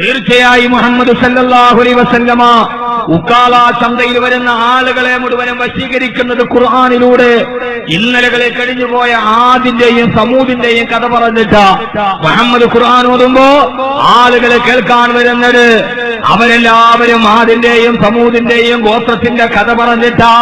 തീർച്ചയായും മുഹമ്മദ് സല്ലാഹുലി വസല്ലമ ഉക്കാല ചന്തയിൽ വരുന്ന ആളുകളെ മുഴുവനും വശീകരിക്കുന്നത് ഖുർആാനിലൂടെ. ഇന്നലകളെ കഴിഞ്ഞുപോയ ആദിന്റെയും സമൂതിന്റെയും കഥ പറഞ്ഞിട്ട് മുഹമ്മദ് ഖുർആൻ ഓതുമ്പോ ആളുകളെ കേൾക്കാൻ വരുന്നത്. അവരെല്ലാവരും ആദിന്റെയും സമൂതിന്റെയും ഗോത്രത്തിന്റെ കഥ പറഞ്ഞിട്ടാ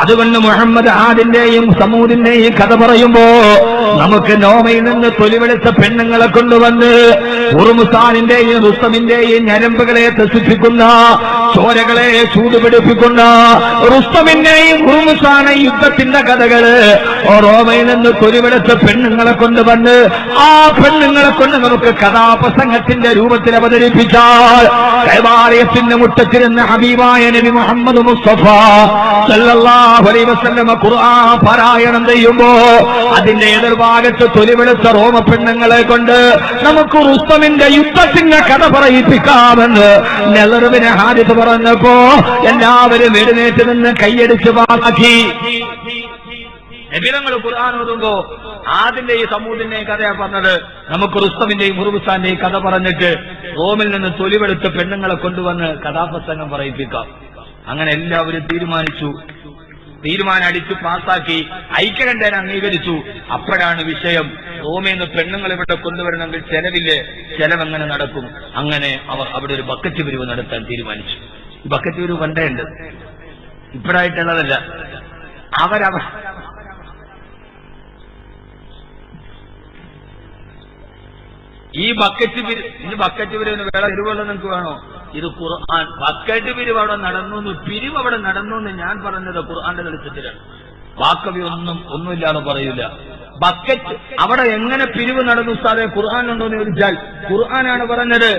അതുകൊണ്ട് മുഹമ്മദ് ആദിന്റെയും സമൂദിന്റെയും കഥ പറയുമ്പോ നമുക്ക് നോമയിൽ നിന്ന് തൊലിവെളുത്ത പെണ്ണുങ്ങളെ കൊണ്ടുവന്ന് ഉറുമുസാനിന്റെയും റുസ്തമിന്റെയും ഞരമ്പുകളെ ത്രസിപ്പിക്കുന്ന ചോരകളെ ചൂടുപിടിപ്പിക്കുന്ന റുസ്തമിന്റെയും ഉറുമുസാന യുദ്ധത്തിന്റെ കഥകൾ റോമയിൽ നിന്ന് തൊലിവെളുത്ത പെണ്ണുങ്ങളെ കൊണ്ടുവന്ന് ആ പെണ്ണുങ്ങളെ കൊണ്ട് നമുക്ക് കഥാപ്രസംഗത്തിന്റെ രൂപത്തിൽ അവതരിപ്പിച്ചാൽ കൈവാലയത്തിന്റെ മുട്ടത്തിരുന്ന ഹബീബായ നബി മുഹമ്മദ് മുസ്തഫ സല്ലല്ലാഹു അലൈഹി വസല്ലമ ഖുർആൻ പാരായണം ചെയ്യുമ്പോ അതിന്റെ എതിർഭാഗത്ത് തൊലിവെളുത്ത റോമ പെണ്ണുങ്ങളെ കൊണ്ട് നമുക്ക് റുസ്തമിന്റെ യുദ്ധത്തിന്റെ കഥ പറയിപ്പിക്കാമെന്ന് നെലറിവിനെ ഹാരിത്ത് പറഞ്ഞപ്പോ എല്ലാവരും എഴുന്നേറ്റ് നിന്ന് കൈയടിച്ച് പാക്കി നബിതങ്ങൾ ഖുർആൻ ഓതുമ്പോ ആദിന്റെയും സമൂഹത്തിന്റെയും കഥയാ പറഞ്ഞത്. നമുക്ക് റുസ്തമിന്റെയും മുറുബുസാന്റെയും കഥ പറഞ്ഞിട്ട് റോമിൽ നിന്ന് തൊലിവെടുത്ത് പെണ്ണുങ്ങളെ കൊണ്ടുവന്ന് കഥാപ്രസംഗം പറയിപ്പിക്കാം. അങ്ങനെ എല്ലാവരും തീരുമാനിച്ചു. തീരുമാനം അടിച്ചു പാസാക്കി ഐക്യകണ്ഠേന അംഗീകരിച്ചു. അപ്പോഴാണ് വിഷയം. റോമിൽ നിന്ന് പെണ്ണുങ്ങൾ ഇവിടെ കൊണ്ടുവരണമെങ്കിൽ ചെലവില്ലേ? ചെലവെങ്ങനെ നടക്കും? അങ്ങനെ അവർ അവിടെ ഒരു ബക്കറ്റ് പിരിവ് നടത്താൻ തീരുമാനിച്ചു. ഈ ബക്കറ്റ് പിരിവ് പണ്ടേ ഉണ്ട്. ഇപ്പോഴായിട്ടുള്ളതല്ല. അവരവ ഈ ബക്കറ്റ് പിരി ഇനി ബക്കറ്റ് പിരിവിന് വേറെ പിരിവുള്ളത് നിങ്ങൾക്ക് വേണോ? ഇത് ഖുർആൻ. ബക്കറ്റ് പിരിവ് അവിടെ നടന്നു എന്ന് പിരിവ് അവിടെ നടന്നു എന്ന് ഞാൻ പറഞ്ഞത് ഖുർആന്റെ തെളിച്ചത്തിലാണ് വാക്കവി ഒന്നും ഒന്നുമില്ലാതെ പറയൂല ബക്കറ്റ് അവിടെ എങ്ങനെ പിരിവ് നടന്നു സാറെ ഖുർആൻ ഉണ്ടോന്ന് ചോദിച്ചാൽ ഖുർആനാണ് പറഞ്ഞത്.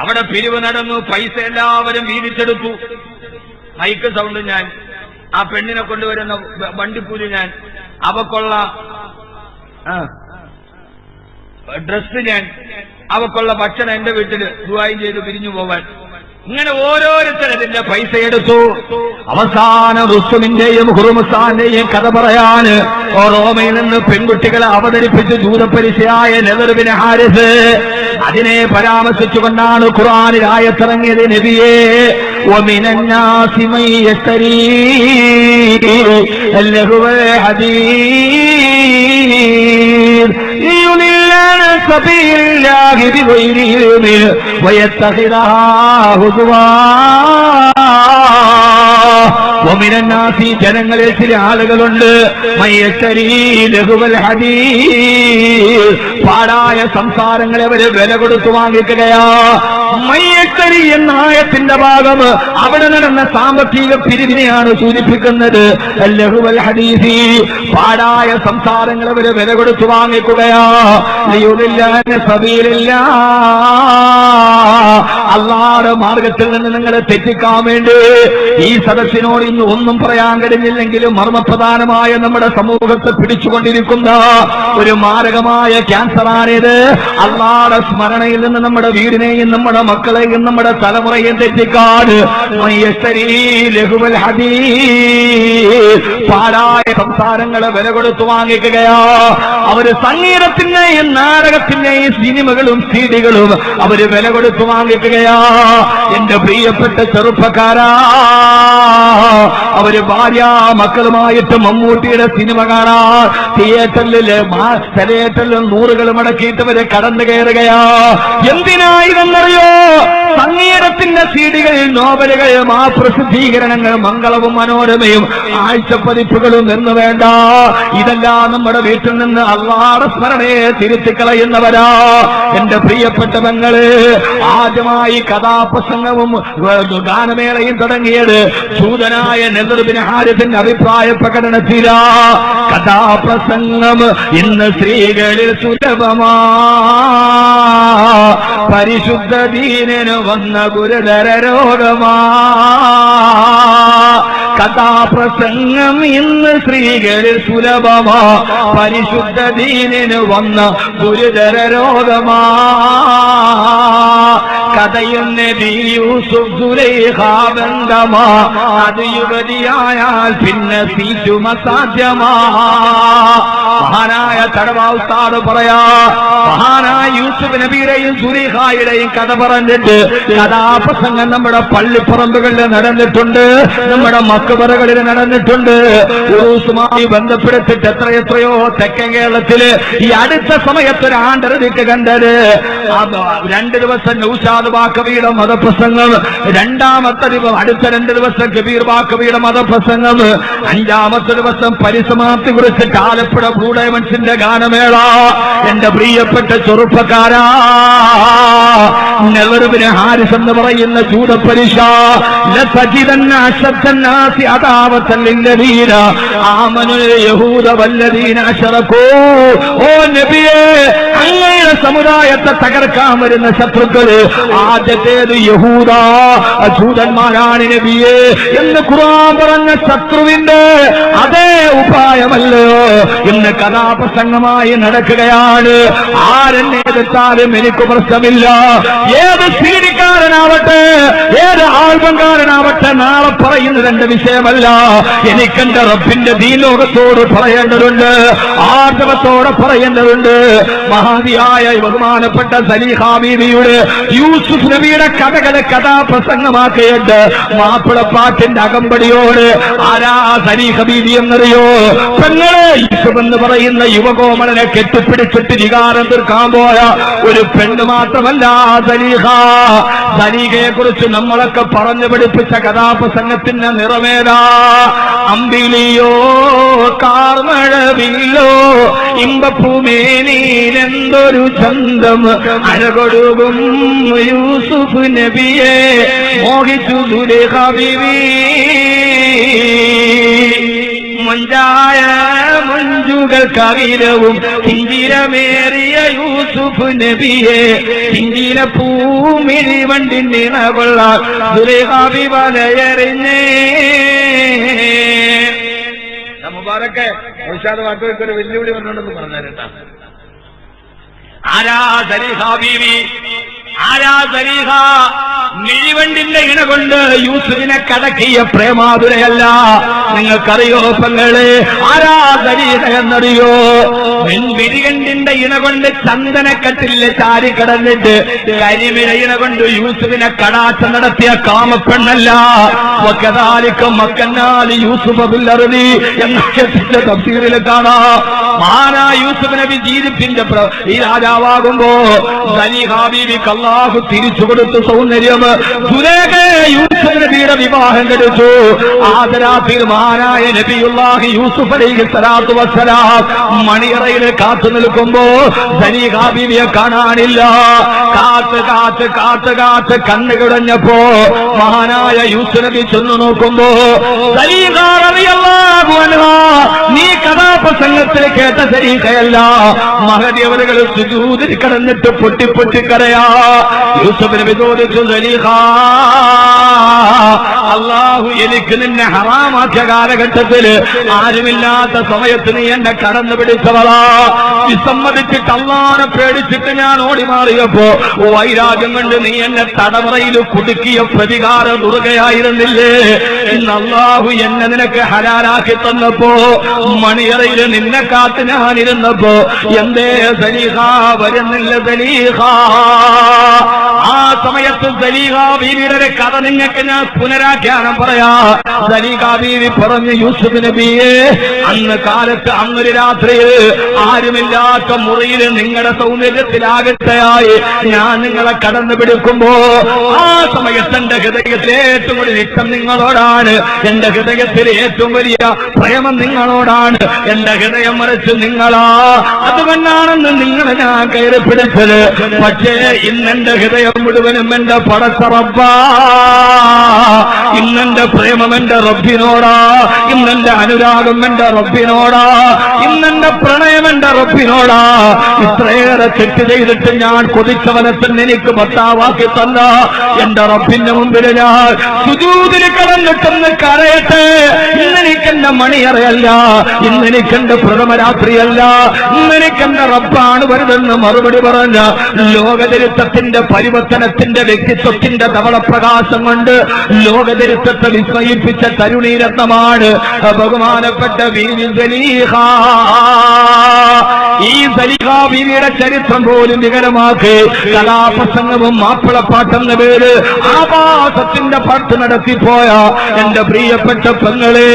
അവിടെ പിരിവ് നടന്നു പൈസ എല്ലാവരും വീതിച്ചെടുത്തു. മൈക്ക് സൗണ്ട് ഞാൻ ആ പെണ്ണിനെ കൊണ്ടുവരുന്ന വണ്ടിക്കൂലി ഞാൻ അവക്കുള്ള ഡ്രസ് ഞാൻ അവക്കുള്ള ഭക്ഷണം എന്റെ വീട്ടിൽ ദുബായി ചെയ്ത് പിരിഞ്ഞു പോവാൻ. ഇങ്ങനെ ഓരോരുത്തരതിന്റെ പൈസ എടുത്തു. അവസാന റുസ്തുമിന്റെയും ഹുറുമുസാന്റെയും കഥ പറയാന് റോമയിൽ നിന്ന് പെൺകുട്ടികളെ അവതരിപ്പിച്ച് ജൂതപരിശയായ നെതറുവിന് ഹാരിസ് അതിനെ പരാമർശിച്ചുകൊണ്ടാണ് ഖുർആനിൽ ആയത്തിറങ്ങിയത് നബിയെ ومن الناس من يشتري اللهو الحديث ليضل عن سبيل الله بغير علم ويتخذها هزوا ഒമിനന്നാസി ജനങ്ങളിൽ ചില ആളുകളുണ്ട്. പാടായ സംസാരങ്ങളെ അവർ വില കൊടുത്തു വാങ്ങിക്കുകയാ. മയ്യക്കരി എന്നായത്തിന്റെ ഭാഗം അവിടെ നടന്ന സാമ്പത്തിക പിരിവിനെയാണ് സൂചിപ്പിക്കുന്നത്. ലഹുവൽ ഹദീസി. പാടായ സംസാരങ്ങൾ അവർ വില കൊടുത്തു വാങ്ങിക്കുകയാ. അള്ളാടെ മാർഗത്തിൽ നിന്ന് നിങ്ങളെ തെറ്റിക്കാൻ വേണ്ടി ഈ സദസ്സിനോട് ഇന്ന് ഒന്നും പറയാൻ കഴിഞ്ഞില്ലെങ്കിലും മർമ്മപ്രധാനമായ നമ്മുടെ സമൂഹത്തെ പിടിച്ചുകൊണ്ടിരിക്കുന്ന ഒരു മാരകമായ ക്യാൻസറാണിത്. അള്ളാടെ സ്മരണയിൽ നിന്ന് നമ്മുടെ വീടിനെയും നമ്മുടെ മക്കളെയും നമ്മുടെ തലമുറയെയും തെറ്റിക്കാട്. പാരായ സംസാരങ്ങളെ വില കൊടുത്തു വാങ്ങിക്കുകയാ. അവർ സംഗീതത്തിന്റെയും നാടകത്തിന്റെയും സിനിമകളും സീഡികളും അവർ വില കൊടുത്തു വാങ്ങിക്കുകയാ. എന്റെ പ്രിയപ്പെട്ട ചെറുപ്പക്കാരാ അവർ ഭാര്യ മക്കളുമായിട്ട് മമ്മൂട്ടിയുടെ സിനിമ കാണാ തിയേറ്ററിൽ തിയേറ്ററിൽ നൂറുകൾ വരെ കടന്നു കയറുകയാ. എന്തിനായിരുന്നറിയോ സംഗീതത്തിന്റെ സീഡികൾ നോവലുകൾ ആ പ്രസിദ്ധീകരണങ്ങൾ മംഗളവും മനോരമയും ആഴ്ചപ്പതിപ്പുകളും നിന്ന് വേണ്ട. ഇതെല്ലാം നമ്മുടെ വീട്ടിൽ നിന്ന് അള്ളാടെ സ്മരണയെ തിരുത്തി കളയുന്നവരാ എന്റെ പ്രിയപ്പെട്ട മങ്ങൾ ആദ്യമായി കഥാപ്രസംഗവും ഗാനമേളയും ഗാനമേളയും തുടങ്ങിയത് സൂതനായ നെതൃബിന് ഹാരിഫിന്റെ അഭിപ്രായ പ്രകടനത്തിലാ. കഥാപ്രസംഗം ഇന്ന് സ്ത്രീകളിൽ സുലഭമാ. പരിശുദ്ധ ദീനന് വന്ന ഗുരുതര രോഗമാ. കഥാപ്രസംഗം ഇന്ന് സ്ത്രീകളിൽ സുലഭമാ. പരിശുദ്ധ ദീനന് വന്ന ഗുരുതര രോഗമാ. കഥയും നബി യൂസുഫ് സുലൈഖ ബന്ധമാ. അത് യുവതിയായാൽ പിന്നെ സീറ്റും അസാധ്യമാ മഹാനായ തടവാസ്താട് പറയാ മഹാനായ യൂസുഫ് നബിയുടെയും സുരേഖായുടെയും കഥ പറഞ്ഞിട്ട് കഥാപ്രസംഗം നമ്മുടെ പള്ളിപ്പറമ്പുകളിൽ നടന്നിട്ടുണ്ട് നമ്മുടെ മക്കുപറകളിൽ നടന്നിട്ടുണ്ട്. ഉറൂസുമായി ബന്ധപ്പെടുത്തിട്ട് എത്രയെത്രയോ തെക്കൻ കേരളത്തിൽ ഈ അടുത്ത സമയത്ത് ഒരു കണ്ടത്. രണ്ട് ദിവസം നൗഷാദ് ബാക്കവിയുടെ മതപ്രസംഗം. രണ്ടാമത്തെ ദിവസം അടുത്ത രണ്ട് ദിവസം കബീർ ബാക്കവിയുടെ മതപ്രസംഗം. അഞ്ചാമത്തെ ദിവസം പരിസമാപ്തി കുറിച്ച് ആലപ്പുഴ ബ്ലൂഡയമൻസിന്റെ ഗാനമേള. എന്റെ പ്രിയപ്പെട്ട ചെറുപ്പക്കാരാ നെവറുവിന് ഹാരിസ് എന്ന് പറയുന്ന ചൂടപ്പരിശ ഓ നബിയേ അങ്ങയുടെ സമുദായത്തെ തകർക്കാൻ വരുന്ന ശത്രുക്കൾ ആദ്യത്തേത് യഹൂദ ജൂതന്മാരാണ് നബിയെ എന്ന് ഖുർആൻ പറഞ്ഞ ശത്രുവിന്റെ അതേ ഉപായമല്ലോ ഇന്ന് കഥാപ്രസംഗമായി നടക്കുകയാണ്. ആരെന്നെ എതിർത്താലും എനിക്ക് പ്രശ്നമില്ല. ഏത് സ്വീകരിക്കാരനാവട്ടെ ഏത് ആൽബംകാരനാവട്ടെ നാളെ പറയുന്നത് എന്റെ വിഷയമല്ല. എനിക്കെന്റെ റബ്ബിന്റെ ദീലോകത്തോട് പറയേണ്ടതുണ്ട് ആർജവത്തോടെ പറയേണ്ടതുണ്ട്. മഹാദിയായ ബഹുമാനപ്പെട്ട സലീഹാ ബീവിയുടെ യൂസുഫ് നബിയുടെ കഥകളെ കഥാപ്രസംഗമാക്കിയിട്ട് മാപ്പിളപ്പാട്ടിന്റെ അകമ്പടിയോട് ആരാ സലീഹ ബീവി എന്നറിയോ? പെങ്ങളെ യൂസുഫ് എന്ന് പറയുന്ന യുവകോമളനെ കെട്ടിപ്പിടിച്ചിട്ട് വികാരം തീർക്കാൻ പോയ ഒരു പെണ്ണ് മാത്രമല്ല സലീഹ സലീഹയെ കുറിച്ച് നമ്മളൊക്കെ പറഞ്ഞു പഠിപ്പിച്ച കഥാപ്രസംഗത്തിന്റെ നിറമേതാ. അമ്പിളിയോ കാർമഴവില്ലോ ഇമ്പപ്പൂമേനീലെന്തൊരു ചന്തം അഴകൊടുകും യൂസുഫ് നബിയെ മോഹിച്ചു ബിവി മുഞ്ചായ മഞ്ചുകൾ കവിരവും കിഞ്ചിരമേറിയ യൂസുഫ് നബിയെ കിഞ്ചിര പൂമിഴി വണ്ടിനിണ കൊള്ളാൻ സുലേഖാബി വലയറിഞ്ഞേ മുബാറക്കെ ഔഷാദ് വാക്കുകൾക്ക് ഒരു വെല്ലുവിളി പറഞ്ഞുകൊണ്ടെന്ന് പറഞ്ഞാരട്ടാ ആരാ മിഴിവണ്ടിന്റെ ഇണ കൊണ്ട് യൂസുഫിനെ കടക്കിയ പ്രേമാതുരയല്ല. നിങ്ങൾക്കറിയോ പെങ്ങളെ? ആരാ സരീഹ എന്നറിയോ? മിഴികണ്ടിന്റെ ഇണ കൊണ്ട് ചന്ദനക്കട്ടിൽ ചാരി കടന്നിട്ട് കരിമിഴ ഇണ കൊണ്ട് യൂസുഫിനെ കടാച്ച നടത്തിയ കാമപ്പെണ്ണല്ല. വക്കതാലിക്കും മക്കന്നാൽ യൂസുഫ് അബുല്ലറുതി എന്നൊക്കെ തഫ്സീറിൽ കാണാം. മാനാ യൂസുഫ് നബി ജീവിപ്പിന്റെ പ്ര- ഈ രാജാവാകുമ്പോ സലീഹാബീബിക്ക് അള്ളാഹു തിരിച്ചു കൊടുത്ത സൗന്ദര്യം യൂസഫ് നബിയുടെ വിവാഹം കഴിച്ചു. ആദരാ മഹാനായ നബിയുള്ളാഹി യൂസുഫ് അലൈഹി സ്വലാത്തു വസ്സലാം മണിയറയിൽ കാത്തു നിൽക്കുമ്പോ സലീഹാബീബിയെ കാണാനില്ല. കാത്ത് കാത്ത് കാത്ത് കാത്ത് കണ്ണു കിടഞ്ഞപ്പോ മഹാനായ യൂസുഫ് നബി ചെന്നു നോക്കുമ്പോ നീ കഥാപ്രസംഗത്തിൽ കേട്ട സരീഖയല്ല മഹതി അവരുകൾ സുജൂതിൽ കടന്നിട്ട് പൊട്ടി പൊട്ടി കരയാ യൂസഫ് നബി ചോദിച്ചു അള്ളാഹു എനിക്ക് നിന്നെ ഹറാമാക്കിയ കാലഘട്ടത്തിൽ ആരുമില്ലാത്ത സമയത്ത് നീ എന്നെ കടന്നു പിടിച്ചവളാ. വിസമ്മതിച്ചിട്ട് അള്ളാനെ പേടിച്ചിട്ട് ഞാൻ ഓടി മാറിയപ്പോ വൈരാഗ്യം കൊണ്ട് നീ എന്നെ തടവറയിൽ കുടുക്കിയ പ്രതികാര ദുർഗയായിരുന്നില്ലേ? ഇന്ന് അള്ളാഹു എന്നെ നിനക്ക് ഹലാലാക്കി തന്നപ്പോ മണിയറയിൽ നിന്നെ കാത്ത് ഞാനിരുന്നപ്പോ എന്തേ സലീഹ വരുന്നില്ല സലീഹ സമയത്ത് സലീഹ ബീവിയുടെ കഥ നിങ്ങൾക്ക് ഞാൻ പുനരാഖ്യാനം പറയാ. സലീഹ ബീവി പറഞ്ഞു യൂസുഫ് നബിയെ അന്ന് കാലത്ത് അന്നൊരു രാത്രിയിൽ ആരുമില്ലാത്ത മുറിയിൽ നിങ്ങളുടെ സൗന്ദര്യത്തിലാകട്ടെയായി ഞാൻ നിങ്ങളെ കടന്നു പിടിക്കുമ്പോ ആ സമയത്ത് എന്റെ ഹൃദയത്തിൽ ഏറ്റവും വലിയ ഇഷ്ടം നിങ്ങളോടാണ്. എന്റെ ഹൃദയത്തിൽ ഏറ്റവും വലിയ പ്രേമം നിങ്ങളോടാണ്. എന്റെ ഹൃദയം മറിച്ച് നിങ്ങളാ. അതുകൊണ്ടാണെന്ന് നിങ്ങളെ ഞാൻ കയറി പിടിച്ചത്. പക്ഷേ ഇന്ന് എന്റെ ഹൃദയം മുഴുവനും എന്റെ പടച്ചറപ്പാ ഇന്നെന്റെ പ്രേമം എന്റെ റബ്ബിനോടാ. ഇന്നെന്റെ അനുരാഗം എന്റെ റബ്ബിനോടാ. ഇന്നെന്റെ പ്രണയം എന്റെ റബ്ബിനോടാ. ഇത്രയേറെ തെറ്റ് ചെയ്തിട്ട് ഞാൻ കൊതിച്ചവനെ തന്നെ എനിക്ക് ഭർത്താവാക്കി തന്ന എന്റെ റബ്ബിന്റെ മുമ്പിൽ ഞാൻ സുജൂതിൽ കടന്നിട്ടൊന്ന് കരയട്ടെ. ഇന്നെനിക്കെന്റെ മണിയറയല്ല. ഇന്നെനിക്കെന്റെ പ്രഥമരാത്രിയല്ല. ഇന്നെനിക്കെന്റെ റബ്ബാണ് വരുതെന്ന് മറുപടി പറഞ്ഞ ലോകചരിത്രത്തിന്റെ പരിവർത്തനത്തിന്റെ വ്യക്തിത്വത്തിന്റെ ധവളപ്രകാശം കൊണ്ട് ലോകചരിത്രത്തെ വിസ്മയിപ്പിച്ച തരുണീരത്നമാണ് ബഹുമാനപ്പെട്ട ഈ സലിഹ ബീവിയുടെ ചരിത്രം പോലും വികലമാക്കി കലാപ്രസംഗവും മാപ്പിളപ്പാട്ടെന്ന പേര് ആവാസത്തിന്റെ പാട്ട് നടത്തിപ്പോയ എന്റെ പ്രിയപ്പെട്ട പെങ്ങളെ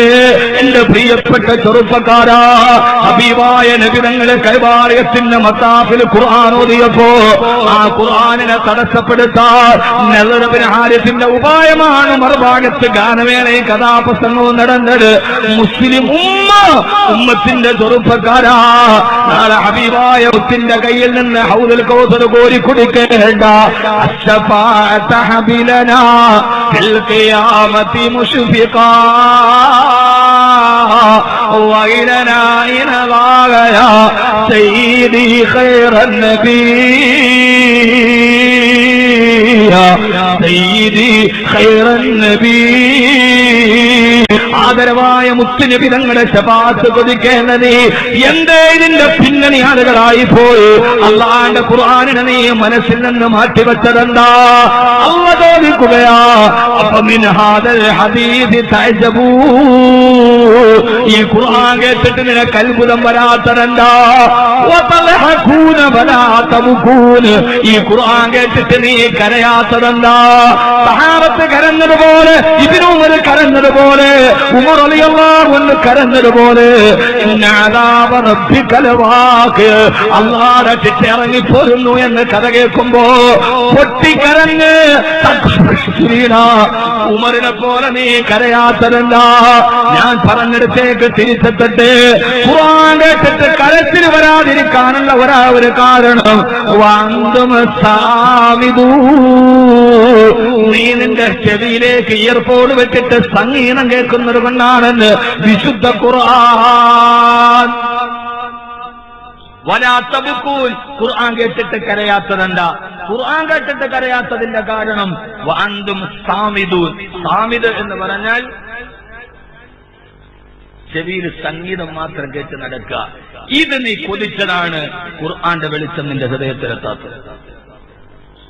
എന്റെ പ്രിയപ്പെട്ട ചെറുപ്പക്കാരാ അഭിവായ നബിതങ്ങളെ കൈവാലയത്തിന്റെ മത്താഫിൽ ഖുർആൻ ഓതിയപ്പോ ആ ഖുർആനിനെ തടസ്സപ്പെടുത്താൻ നെലറബിന് ഹാര്യത്തിന്റെ ഉപായമാണ് മറുഭാഗത്ത് ഗാനമേളയും കഥാപ്രസംഗവും നടന്നത് മുസ്ലിം ഉമ്മ ഉമ്മത്തിന്റെ ചെറുപ്പക്കാരാ നാളെ ഹബീബായ ഉത്തിന്റെ കയ്യിൽ നിന്ന് ഹൗദൽ കൗസർ കോരി കുടിക്കേണ്ട അശ്ശഫാഅത ഹബിലനാ ഫിൽ ഖിയാമത്തി മുശ്ഫിഖാ وإلنا إلى الله يا سيدي خير النبي سيدي خير النبي. ആദരവായ മുത്തുനിബിതങ്ങളെ ശപാത്ത് കൊതിക്കേണ്ടത്? എന്തേ ഇതിന്റെ പിന്നണി ആളുകളായി പോയി? അള്ളാന്റെ ഖുർആാനിനെ നീ മനസ്സിൽ നിന്ന് മാറ്റിവെച്ചതെന്താ? അള്ള ചോദിക്കുകയാ അപ്പൊ ഈ ഖുർആൻ കേട്ടിട്ട് നിനക്ക് അത്ഭുതം വരാത്തതെന്താ? ഈ ഖുർആൻ കേട്ടിട്ട് നീ കരയാത്തതെന്താ? സഹാബത്ത് കരഞ്ഞതുപോലെ ഒരു കരഞ്ഞതുപോലെ ഉമർ അലിയല്ലാഹു അൻഹു കരഞ്ഞതുപോലെ ഇന്ന അദാബ റബ്ബിക ലവാഖ് അല്ലാഹുവിന്റെ പോരുന്നു എന്ന് കഥ കേൾക്കുമ്പോ പൊട്ടിക്കരഞ്ഞ്. ഉമറിനെ പോലെ നീ കരയാത്തതല്ല ഞാൻ പറഞ്ഞിടത്തേക്ക് തിരിച്ചെത്തട്ടെ. കേട്ടിട്ട് കരത്തിൽ വരാതിരിക്കാനുള്ള ഒരാ ഒരു കാരണം വാന്തും നീ നിന്റെ ചെവിയിലേക്ക് ഇയർഫോണ് വെച്ചിട്ട് സംഗീതം കേൾക്കുന്നൊരു പെണ്ണാണെന്ന് വിശുദ്ധ ഖുർആൻ. വലാത്തബുക്കൂൻ ഖുർആൻ കേട്ടിട്ട് കരയാത്തതെന്താ? ഖുർആൻ കേട്ടിട്ട് കരയാത്തതിന്റെ കാരണം വാന്തും സാമിദൂൻ. സാമിദ് എന്ന് പറഞ്ഞാൽ ചെവിയിൽ സംഗീതം മാത്രം കേട്ട് നടക്കുക. ഇത് നീ കൊതിച്ചതാണ് ഖുർആന്റെ വെളിച്ചം നിന്റെ ഹൃദയത്തിലെത്താത്തത്.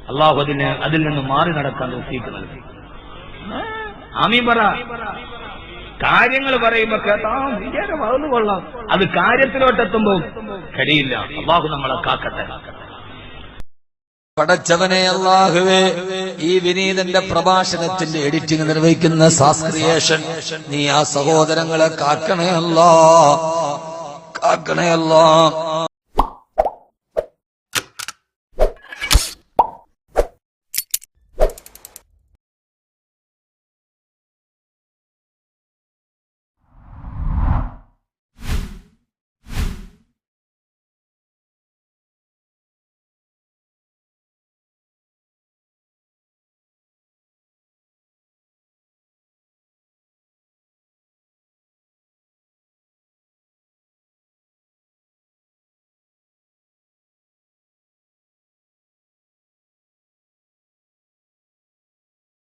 അള്ളാഹു അതിന് അതിൽ നിന്ന് മാറി നടക്കാൻ നോക്കിയിട്ട് നൽകി. പറ. കാര്യങ്ങൾ പറയുമ്പോ കേട്ടാ വിചാരം വളർന്നു കൊള്ളാം. അത് കാര്യത്തിലോട്ടെത്തുമ്പോ കഴിയില്ല അള്ളാഹു നമ്മളെ കാക്കട്ടെ. പടച്ചവനെ അള്ളാഹുവേ ഈ വിനീതന്റെ പ്രഭാഷണത്തിന്റെ എഡിറ്റിംഗ് നിർവഹിക്കുന്ന സാസ്ക്രിയേഷൻ നീ ആ സഹോദരങ്ങളെ കാക്കണേ അല്ലാ. കാക്കണേ അല്ലാ.